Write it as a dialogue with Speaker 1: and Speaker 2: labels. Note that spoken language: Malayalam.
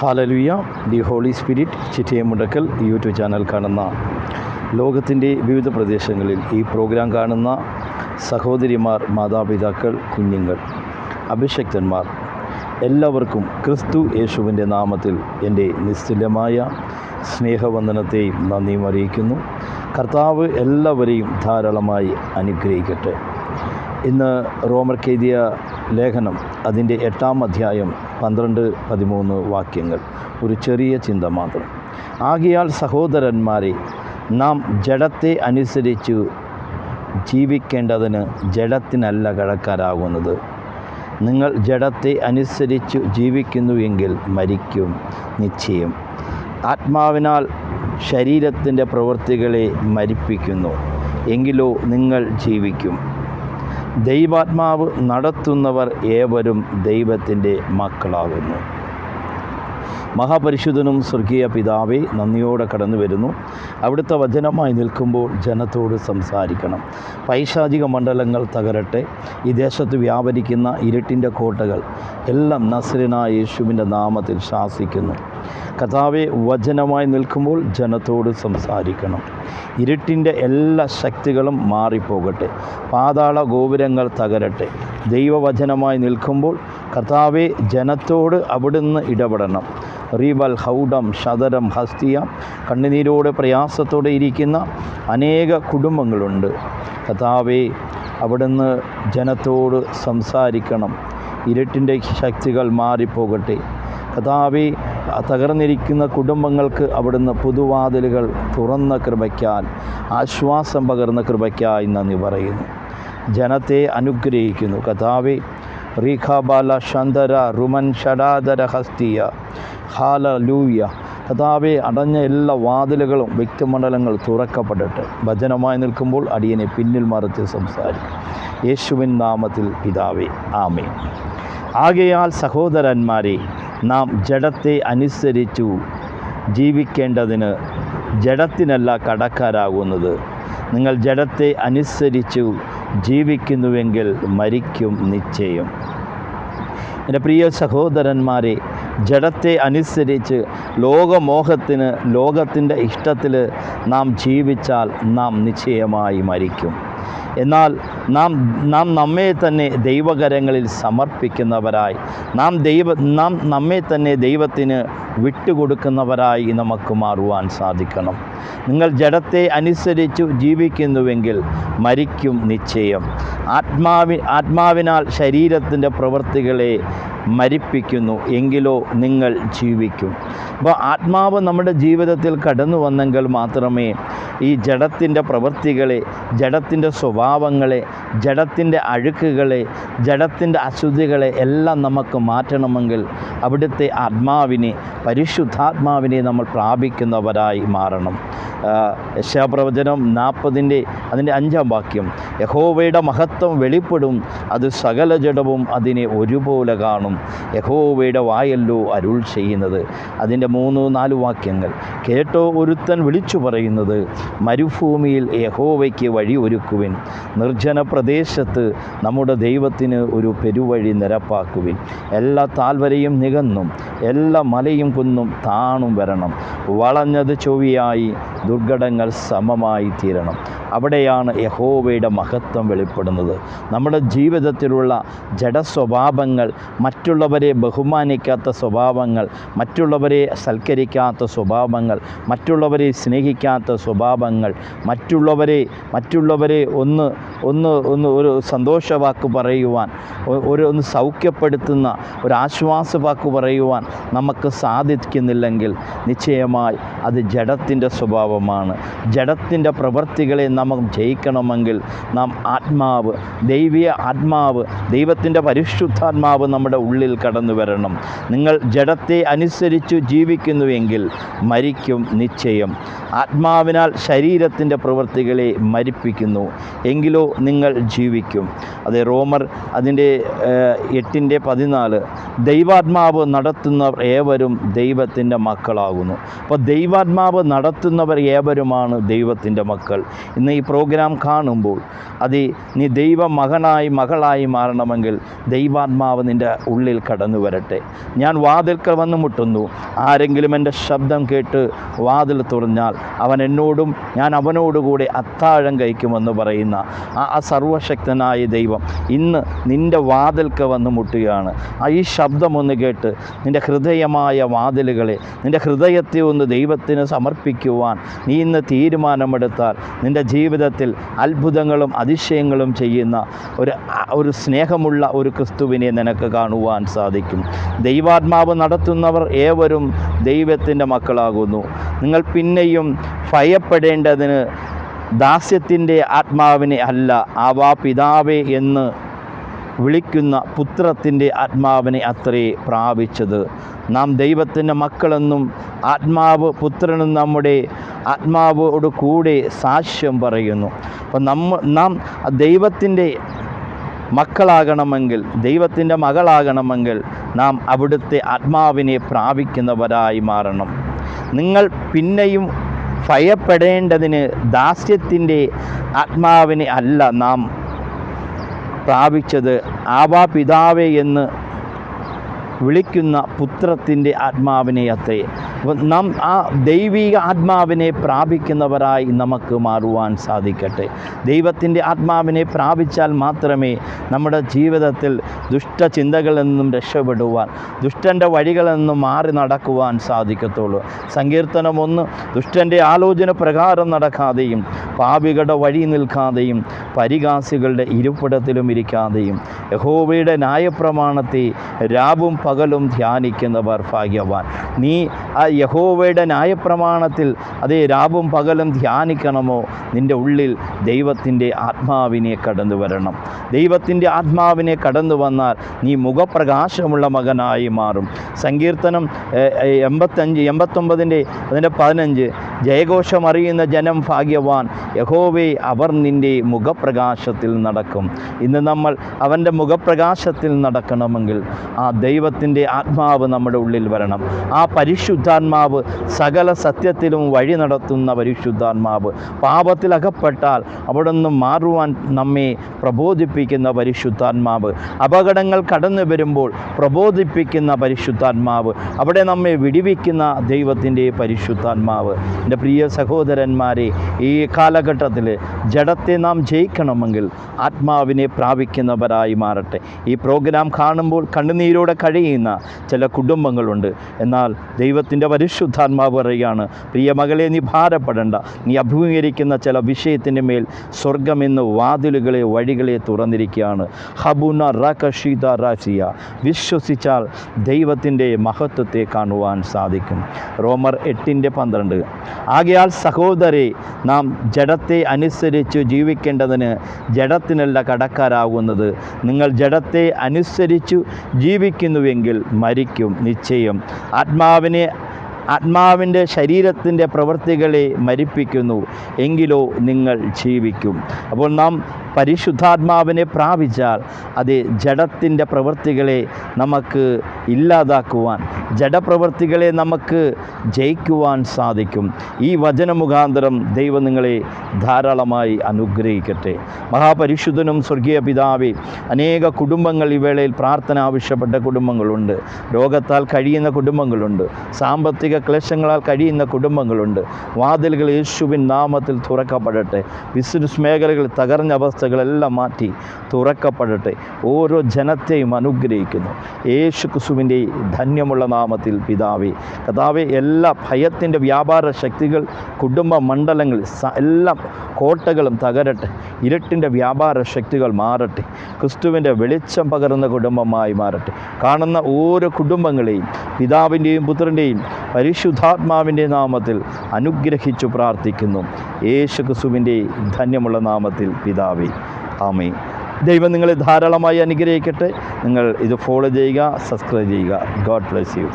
Speaker 1: Hallelujah the holy spirit Chittayamundakkal YouTube channel കാണുന്ന ലോകത്തിന്റെ വിവിധ പ്രദേശങ്ങളിൽ ഈ പ്രോഗ്രാം കാണുന്ന സഹോദരിമാർ മാതാപിതാക്കൾ കുഞ്ഞുങ്ങൾ അഭിഷക്തന്മാർ എല്ലാവർക്കും ക്രിസ്തു യേശുവിന്റെ നാമത്തിൽ എന്റെ നിസ്തുല്യമായ സ്നേഹവന്ദനത്തെയും നന്ദിയും അറിയിക്കുന്നു. കർത്താവ് എല്ലാവരെയും ധാരാളമായി അനുഗ്രഹിക്കട്ടെ. ഇന്ന് റോമർ എഴുതിയ ലേഖനം അതിന്റെ എട്ടാം അധ്യായം പന്ത്രണ്ട് പതിമൂന്ന് വാക്യങ്ങൾ. ഒരു ചെറിയ ചിന്ത മാത്രം. ആകിയാൽ സഹോദരന്മാരെ നാം ജഡത്തെ അനുസരിച്ച് ജീവിക്കേണ്ടതിന് ജഡത്തിനല്ല കടക്കാരാകുന്നത്. നിങ്ങൾ ജഡത്തെ അനുസരിച്ച് ജീവിക്കുന്നു എങ്കിൽ മരിക്കും നിശ്ചയം. ആത്മാവിനാൽ ശരീരത്തിന്റെ പ്രവൃത്തികളെ മരിപ്പിക്കുന്നു. എങ്കിലോ നിങ്ങൾ ജീവിക്കും. ദൈവാത്മാവ് നടത്തുന്നവർ ഏവരും ദൈവത്തിന്റെ മക്കളാകുന്നു. മഹാപരിശുദ്ധനും സ്വർഗീയ പിതാവെ നന്ദിയോടെ കടന്നു വരുന്നു. അവിടുത്തെ വചനമായി നിൽക്കുമ്പോൾ ജനത്തോട് സംസാരിക്കണം. പൈശാചിക മണ്ഡലങ്ങൾ തകരട്ടെ. ഈ ദേശത്ത് വ്യാപരിക്കുന്ന ഇരുട്ടിന്റെ കോട്ടകൾ എല്ലാം നസ്രനായ യേശുവിന്റെ നാമത്തിൽ ശാസിക്കുന്നു. കഥാവെ വചനമായി നിൽക്കുമ്പോൾ ജനത്തോട് സംസാരിക്കണം. ഇരുട്ടിന്റെ എല്ലാ ശക്തികളും മാറിപ്പോകട്ടെ. പാതാള ഗോപുരങ്ങൾ തകരട്ടെ. ദൈവവചനമായി നിൽക്കുമ്പോൾ കർത്താവെ ജനത്തോട് അവിടുന്ന് ഇടപെടണം. റീബൽ ഹൗഡം ശതരം ഹസ്തിയ കണ്ണുനീരോടെ പ്രയാസത്തോടെ ഇരിക്കുന്ന അനേക കുടുംബങ്ങളുണ്ട്. കർത്താവെ അവിടുന്ന് ജനത്തോട് സംസാരിക്കണം. ഇരുട്ടിന്റെ ശക്തികൾ മാറിപ്പോകട്ടെ. കഥാവി തകർന്നിരിക്കുന്ന കുടുംബങ്ങൾക്ക് അവിടുന്ന് പുതുവാതിലുകൾ തുറന്ന കൃപയ്ക്കാൽ ആശ്വാസം പകർന്ന കൃപയ്ക്കായി നന്ദി പറയുന്നു. ജനത്തെ അനുഗ്രഹിക്കുന്നു. കഥാവി റീഖാബാല ശന്തര റുമൻ ഷഡാദര ഹസ്തിയ. ഹാല ലൂയ കഥാവെ അടഞ്ഞ എല്ലാ വാതിലുകളും വ്യക്തിമണ്ഡലങ്ങൾ തുറക്കപ്പെട്ടിട്ട് ഭജനമായി നിൽക്കുമ്പോൾ അടിയനെ പിന്നിൽ മറിച്ച് സംസാരിക്കും. യേശുവിൻ നാമത്തിൽ പിതാവേ ആമേ ആകയാൽ സഹോദരന്മാരെ നാം ജഡത്തെ അനുസരിച്ചു ജീവിക്കേണ്ടതിന് ജഡത്തിനല്ല കടക്കാരാകുന്നത്. നിങ്ങൾ ജഡത്തെ അനുസരിച്ചു ജീവിക്കുന്നുവെങ്കിൽ മരിക്കും നിശ്ചയം. എന്റെ പ്രിയ സഹോദരന്മാരെ ജഡത്തെ അനുസരിച്ച് ലോകമോഹത്തിന് ലോകത്തിന്റെ ഇഷ്ടത്തിൽ നാം ജീവിച്ചാൽ നാം നിശ്ചയമായി മരിക്കും. എന്നാൽ നാം നാം നമ്മെ തന്നെ ദൈവകരങ്ങളിൽ സമർപ്പിക്കുന്നവരായി. നാം ദൈവ നാം നമ്മെ തന്നെ ദൈവത്തിന് വിട്ടുകൊടുക്കുന്നവരായി നമുക്ക് മാറുവാൻ സാധിക്കണം. നിങ്ങൾ ജഡത്തെ അനുസരിച്ചു ജീവിക്കുന്നുവെങ്കിൽ മരിക്കും നിശ്ചയം. ആത്മാവി ആത്മാവിനാൽ ശരീരത്തിന്റെ പ്രവൃത്തികളെ മരിപ്പിക്കുന്നു എങ്കിലോ നിങ്ങൾ ജീവിക്കും. അപ്പോൾ ആത്മാവ് നമ്മുടെ ജീവിതത്തിൽ കടന്നു വന്നെങ്കിൽ മാത്രമേ ഈ ജഡത്തിന്റെ പ്രവൃത്തികളെ ജഡത്തിന്റെ സ്വഭാവങ്ങളെ ജഡത്തിന്റെ അഴുക്കുകളെ ജഡത്തിന്റെ അശുദ്ധികളെ എല്ലാം നമുക്ക് മാറ്റണമെങ്കിൽ അവിടുത്തെ ആത്മാവിനെ പരിശുദ്ധാത്മാവിനെ നമ്മൾ പ്രാപിക്കുന്നവരായി മാറണം. യശാപ്രവചനം നാൽപ്പതിന്റെ അതിന്റെ അഞ്ചാം വാക്യം യഹോവയുടെ മഹത്വം വെളിപ്പെടും അത് സകല ജഡവും അതിനെ ഒരുപോലെ കാണും. യഹോവയുടെ വായല്ലോ അരുൾ ചെയ്യുന്നത്. അതിന്റെ മൂന്ന് നാല് വാക്യങ്ങൾ കേട്ടോ ഒരുത്തൻ വിളിച്ചു പറയുന്നത് മരുഭൂമിയിൽ യഹോവയ്ക്ക് വഴി ഒരുക്കുവിൻ നിർജന പ്രദേശത്ത് നമ്മുടെ ദൈവത്തിന് ഒരു പെരുവഴി നിരപ്പാക്കുവിൻ. എല്ലാ താൽവരയും നികന്നും എല്ലാ മലയും കുന്നും താണും വരണം. വളഞ്ഞത് ചൊവ്വിയായി ദുർഘടങ്ങൾ സമമായി തീരണം. അവിടെയാണ് യഹോവയുടെ മഹത്വം വെളിപ്പെടുന്നത്. നമ്മുടെ ജീവിതത്തിലുള്ള ജഡസ്വഭാവങ്ങൾ മറ്റുള്ളവരെ ബഹുമാനിക്കാത്ത സ്വഭാവങ്ങൾ മറ്റുള്ളവരെ സൽക്കരിക്കാത്ത സ്വഭാവങ്ങൾ മറ്റുള്ളവരെ സ്നേഹിക്കാത്ത സ്വഭാവങ്ങൾ മറ്റുള്ളവരെ മറ്റുള്ളവരെ ഒന്ന് ഒന്ന് ഒന്ന് ഒരു സന്തോഷവാക്ക് പറയുവാൻ ഒരു ഒന്ന് സൗഖ്യപ്പെടുത്തുന്ന ഒരു ആശ്വാസവാക്ക് പറയുവാൻ നമുക്ക് സാധിക്കുന്നില്ലെങ്കിൽ നിശ്ചയമായി അത് ജഡത്തിന്റെ സ്വഭാവമാണ്. ജഡത്തിന്റെ പ്രവൃത്തികളെ നമുക്ക് ജയിക്കണമെങ്കിൽ നാം ആത്മാവ് ദൈവീയ ആത്മാവ് ദൈവത്തിന്റെ പരിശുദ്ധാത്മാവ് നമ്മുടെ ഉള്ളിൽ കടന്നു വരണം. നിങ്ങൾ ജഡത്തെ അനുസരിച്ച് ജീവിക്കുന്നുവെങ്കിൽ മരിക്കും നിശ്ചയം. ആത്മാവിനാൽ ശരീരത്തിന്റെ പ്രവൃത്തികളെ മരിപ്പിക്കുന്നു എങ്കിലോ നിങ്ങൾ ജീവിക്കും. അതെ റോമർ അതിന്റെ എട്ടിന്റെ പതിനാല് ദൈവാത്മാവ് നടത്തുന്നവർ ഏവരും ദൈവത്തിന്റെ മക്കളാകുന്നു. അപ്പോൾ ദൈവാത്മാവ് നടത്തുന്നവർ ഏവരുമാണ് ദൈവത്തിന്റെ മക്കൾ? ഇന്ന് ഈ പ്രോഗ്രാം കാണുമ്പോൾ അത് നീ ദൈവ മകനായി മകളായി മാറണമെങ്കിൽ ദൈവാത്മാവ് നിന്റെ ഉള്ളിൽ കടന്നു വരട്ടെ. ഞാൻ വാതിൽക്കൽ വന്ന് മുട്ടുന്നു. ആരെങ്കിലും എന്റെ ശബ്ദം കേട്ട് വാതിൽ തുറഞ്ഞാൽ അവൻ എന്നോടും ഞാൻ അവനോടുകൂടി അത്താഴം കഴിക്കുമെന്ന് പറയുന്ന ആ സർവശക്തനായ ദൈവം ഇന്ന് നിന്റെ വാതിൽക്ക് വന്ന് മുട്ടുകയാണ്. ആ ഈ ശബ്ദമൊന്ന് കേട്ട് നിന്റെ ഹൃദയമായ വാതിലുകളെ നിന്റെ ഹൃദയത്തെ ഒന്ന് ദൈവത്തിന് സമർപ്പിക്കുവാൻ നീ ഇന്ന് തീരുമാനമെടുത്താൽ നിന്റെ ജീവിതത്തിൽ അത്ഭുതങ്ങളും അതിശയങ്ങളും ചെയ്യുന്ന ഒരു ഒരു സ്നേഹമുള്ള ഒരു ക്രിസ്തുവിനെ നിനക്ക് കാണുവാൻ സാധിക്കും. ദൈവാത്മാവ് നടത്തുന്നവർ ഏവരും ദൈവത്തിന്റെ മക്കളാകുന്നു. നിങ്ങൾ പിന്നെയും ഭയപ്പെടേണ്ടതിന് ദാസ്യത്തിന്റെ ആത്മാവിനെ അല്ല ആവാ പിതാവേ എന്ന് വിളിക്കുന്ന പുത്രത്തിന്റെ ആത്മാവിനെ അത്രേ പ്രാപിച്ചത്. നാം ദൈവത്തിന്റെ മക്കളെന്നും ആത്മാവ് പുത്രനും നമ്മുടെ ആത്മാവോട് കൂടെ സാക്ഷ്യം പറയുന്നു. അപ്പം നമ്മ നാം ദൈവത്തിന്റെ മക്കളാകണമെങ്കിൽ ദൈവത്തിന്റെ മകളാകണമെങ്കിൽ നാം അവിടുത്തെ ആത്മാവിനെ പ്രാപിക്കുന്നവരായി മാറണം. നിങ്ങൾ പിന്നെയും ഭയപ്പെടേണ്ടതിന് ദാസ്യത്തിന്റെ ആത്മാവിനെ അല്ല നാം പ്രാപിച്ചത് ആവാ പിതാവേ എന്ന് വിളിക്കുന്ന പുത്രത്തിന്റെ ആത്മാവിനെ അത്രേ. നാം ആ ദൈവിക ആത്മാവിനെ പ്രാപിക്കുന്നവരായി നമുക്ക് മാറുവാൻ സാധിക്കട്ടെ. ദൈവത്തിന്റെ ആത്മാവിനെ പ്രാപിച്ചാൽ മാത്രമേ നമ്മുടെ ജീവിതത്തിൽ ദുഷ്ടചിന്തകളിൽ നിന്നും രക്ഷപ്പെടുവാൻ ദുഷ്ടന്റെ വഴികളിൽ നിന്നും മാറി നടക്കുവാൻ സാധിക്കത്തുള്ളൂ. സങ്കീർത്തനം ഒന്ന് ദുഷ്ടന്റെ ആലോചന പ്രകാരം നടക്കാതെയും പാപികളുടെ വഴി നിൽക്കാതെയും പരിഹാസികളുടെ ഇരിപ്പിടത്തിലും ഇരിക്കാതെയും യഹോവയുടെ ന്യായപ്രമാണത്തെ രാവും പകലും ധ്യാനിക്കുന്നവർ ഭാഗ്യവാൻ. നീ ആ യഹോവയുടെ ന്യായപ്രമാണത്തിൽ അതേ രാവും പകലും ധ്യാനിക്കണമോ? നിന്റെ ഉള്ളിൽ ദൈവത്തിന്റെ ആത്മാവിനെ കടന്നു വരണം. ദൈവത്തിന്റെ ആത്മാവിനെ കടന്നു വന്നാൽ നീ മുഖപ്രകാശമുള്ള മകനായി മാറും. സങ്കീർത്തനം എൺപത്തഞ്ച് എൺപത്തൊമ്പതിന്റെ അതിന്റെ പതിനഞ്ച് ജയഘോഷം അറിയുന്ന ജനം ഭാഗ്യവാൻ. യഹോവേ അവർ നിന്റെ മുഖപ്രകാശത്തിൽ നടക്കും. ഇന്ന് നമ്മൾ അവന്റെ മുഖപ്രകാശത്തിൽ നടക്കണമെങ്കിൽ ആ ദൈവത്തിന്റെ ആത്മാവ് നമ്മുടെ ഉള്ളിൽ വരണം. ആ പരിശുദ്ധാത്മാവ് സകല സത്യത്തിലും വഴി നടത്തുന്ന പരിശുദ്ധാത്മാവ്. പാപത്തിൽ അകപ്പെട്ടാൽ അവിടെ നിന്ന് മാറുവാൻ നമ്മെ പ്രബോധിപ്പിക്കുന്ന പരിശുദ്ധാത്മാവ്. അപകടങ്ങൾ കടന്നു വരുമ്പോൾ പ്രബോധിപ്പിക്കുന്ന പരിശുദ്ധാത്മാവ്. അവിടെ നമ്മെ വിടിവിക്കുന്ന ദൈവത്തിന്റെ പരിശുദ്ധാത്മാവ്. എന്റെ പ്രിയ സഹോദരന്മാരെ ഈ കാലഘട്ടത്തിൽ ജഡത്തെ നാം ജയിക്കണമെങ്കിൽ ആത്മാവിനെ പ്രാപിക്കുന്നവരായി മാറട്ടെ. ഈ പ്രോഗ്രാം കാണുമ്പോൾ കണ്ണുനീരോടെ കഴിയുന്ന ചില കുടുംബങ്ങളുണ്ട്. എന്നാൽ ദൈവത്തിന്റെ പരിശുദ്ധാത്മാവ് പറയുകയാണ് പ്രിയ മകളെ നീ ഭാരപ്പെടേണ്ട. നീ അഭിമുഖീകരിക്കുന്ന ചില വിഷയത്തിന്റെ മേൽ സ്വർഗം ഇന്ന് വാതിലുകളെ വഴികളെ തുറന്നിരിക്കുകയാണ്. ഹബുന റകഷീത റാസിയ. വിശ്വസിച്ചാൽ ദൈവത്തിന്റെ മഹത്വത്തെ കാണുവാൻ സാധിക്കും. റോമർ എട്ടിന്റെ പന്ത്രണ്ട്. ആകയാൽ സഹോദരി നാം ജഡത്തെ അനുസരിച്ച് ജീവിക്കേണ്ടതിന് ജഡത്തിനല്ല കടക്കാരാകുന്നത്. നിങ്ങൾ ജഡത്തെ അനുസരിച്ചു ജീവിക്കുന്നുവെങ്കിൽ മരിക്കും നിശ്ചയം. ആത്മാവിനെ ആത്മാവിന്റെ ശരീരത്തിന്റെ പ്രവൃത്തികളെ മരിപ്പിക്കുന്നു. എങ്കിലോ നിങ്ങൾ ജീവിക്കും. അപ്പോൾ നാം പരിശുദ്ധാത്മാവിനെ പ്രാപിച്ചാൽ അത് ജഡത്തിന്റെ പ്രവൃത്തികളെ നമുക്ക് ഇല്ലാതാക്കുവാൻ ജഡപ്രവൃത്തികളെ നമുക്ക് ജയിക്കുവാൻ സാധിക്കും. ഈ വചന വചനമുഖാന്തരം ദൈവം നിങ്ങളെ ധാരാളമായി അനുഗ്രഹിക്കട്ടെ. മഹാപരിശുദ്ധനും സ്വർഗീയ പിതാവി അനേക കുടുംബങ്ങൾ ഈ വേളയിൽ പ്രാർത്ഥന ആവശ്യപ്പെട്ട കുടുംബങ്ങളുണ്ട്. രോഗത്താൽ കഴിയുന്ന കുടുംബങ്ങളുണ്ട്. സാമ്പത്തിക ക്ലേശങ്ങളാൽ കഴിയുന്ന കുടുംബങ്ങളുണ്ട്. വാതിലുകൾ യേശുവിൻ നാമത്തിൽ തുറക്കപ്പെടട്ടെ. ബിസിനസ് മേഖലകൾ തകർന്ന അവസ്ഥകളെല്ലാം മാറ്റി തുറക്കപ്പെടട്ടെ. ഓരോ ജനത്തെയും അനുഗ്രഹിക്കുന്നു. യേശു ക്രിസ്തുവിന്റെ ധന്യമുള്ള നാമത്തിൽ പിതാവേ കഥാവെ എല്ലാ ഭയത്തിന്റെ വ്യാപാര ശക്തികൾ കുടുംബ മണ്ഡലങ്ങൾ എല്ലാം കോട്ടകളും തകരട്ടെ. ഇരുട്ടിന്റെ വ്യാപാര ശക്തികൾ മാറട്ടെ. ക്രിസ്തുവിന്റെ വെളിച്ചം പകർന്ന കുടുംബമായി മാറട്ടെ. കാണുന്ന ഓരോ കുടുംബങ്ങളെയും പിതാവിന്റെയും പുത്രന്റെയും പരിശുദ്ധാത്മാവിന്റെ നാമത്തിൽ അനുഗ്രഹിച്ചു പ്രാർത്ഥിക്കുന്നു. യേശു ക്രിസുവിന്റെ ധന്യമുള്ള നാമത്തിൽ പിതാവേ ആമേ ദൈവം നിങ്ങളെ ധാരാളമായി അനുഗ്രഹിക്കട്ടെ. നിങ്ങൾ ഇത് ഫോളോ ചെയ്യുക സബ്സ്ക്രൈബ് ചെയ്യുക. God bless you